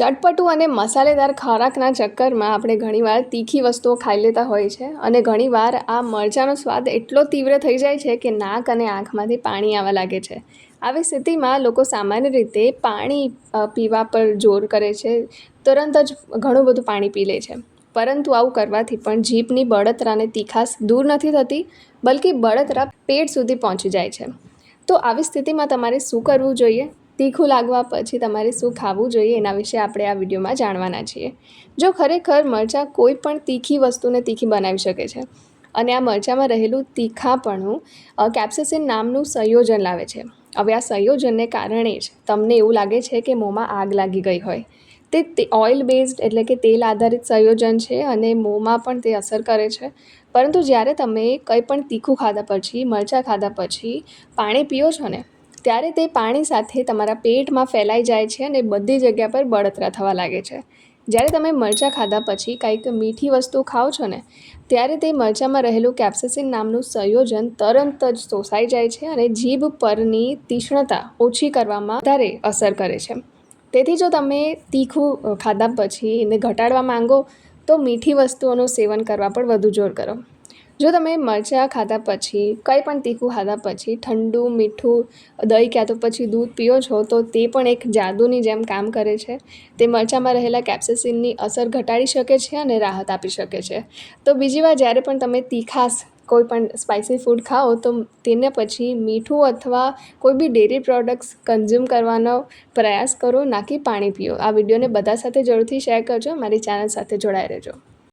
ચટપટું અને મસાલેદાર ખોરાકના ચક્કરમાં આપણે ઘણીવાર તીખી વસ્તુઓ ખાઈ લેતા હોય છે અને ઘણીવાર આ મરચાંનો સ્વાદ એટલો તીવ્ર થઈ જાય છે કે નાક અને આંખમાંથી પાણી આવવા લાગે છે. આવી સ્થિતિમાં લોકો સામાન્ય રીતે પાણી પીવા પર જોર કરે છે, તુરંત જ ઘણું બધું પાણી પી લે છે. પરંતુ આવું કરવાથી પણ જીભની બળતરાને તીખાશ દૂર નથી થતી, બલકી બળતરા પેટ સુધી પહોંચી જાય છે. તો આવી સ્થિતિમાં તમારે શું કરવું જોઈએ? તીખું લાગવા પછી તમારે શું ખાવું જોઈએ એના વિશે આપણે આ વિડીયોમાં જાણવાના છીએ. જો ખરેખર મરચાં કોઈ પણ તીખી વસ્તુને તીખી બનાવી શકે છે અને આ મરચાંમાં રહેલું તીખાપણું કેપ્સેસિન નામનું સંયોજન લાવે છે. હવે આ સંયોજનને કારણે જ તમને એવું લાગે છે કે મોંમાં આગ લાગી ગઈ હોય. તે ઓઇલ બેઝડ એટલે કે તેલ આધારિત સંયોજન છે અને મોંમાં પણ તે અસર કરે છે. પરંતુ જ્યારે તમે કંઈ પણ તીખું ખાધા પછી, મરચાં ખાધા પછી પાણી પીઓ છો ને ત્યારે તે પાણી સાથે તમારા પેટમાં ફેલાઈ જાય છે અને બધી જગ્યા પર બળતરા થવા લાગે છે. જ્યારે તમે મરચાં ખાધા પછી કંઈક મીઠી વસ્તુ ખાઓ છો ને, ત્યારે તે મરચાંમાં રહેલું કેપ્સેસિન નામનું સંયોજન તરત જ શોષાઈ જાય છે અને જીભ પરની તીક્ષ્ણતા ઓછી કરવામાં વધારે અસર કરે છે. તેથી જો તમે તીખું ખાધા પછી એને ઘટાડવા માંગો, તો મીઠી વસ્તુઓનું સેવન કરવા પર વધુ જોર કરો. જો તમે મરચાં ખાધા પછી, કંઈ પણ તીખું ખાધા પછી, ઠંડુ, મીઠું, દહીં ક્યાં તો પછી દૂધ પીઓ છો, તો તે પણ એક જાદુની જેમ કામ કરે છે. તે મરચાંમાં રહેલા કેપ્સેસિનની અસર ઘટાડી શકે છે અને રાહત આપી શકે છે. તો બીજી વાર જ્યારે પણ તમે તીખાશ કોઈ પણ સ્પાઇસી ફૂડ ખાઓ, તો તેને પછી મીઠું અથવા કોઈ બી ડેરી પ્રોડક્ટ્સ કન્ઝ્યુમ કરવાનો પ્રયાસ કરો. ના કે પાણી પીઓ. આ વિડીયોને બધા સાથે જરૂરથી શેર કરજો. મારી ચેનલ સાથે જોડાઈ રહેજો.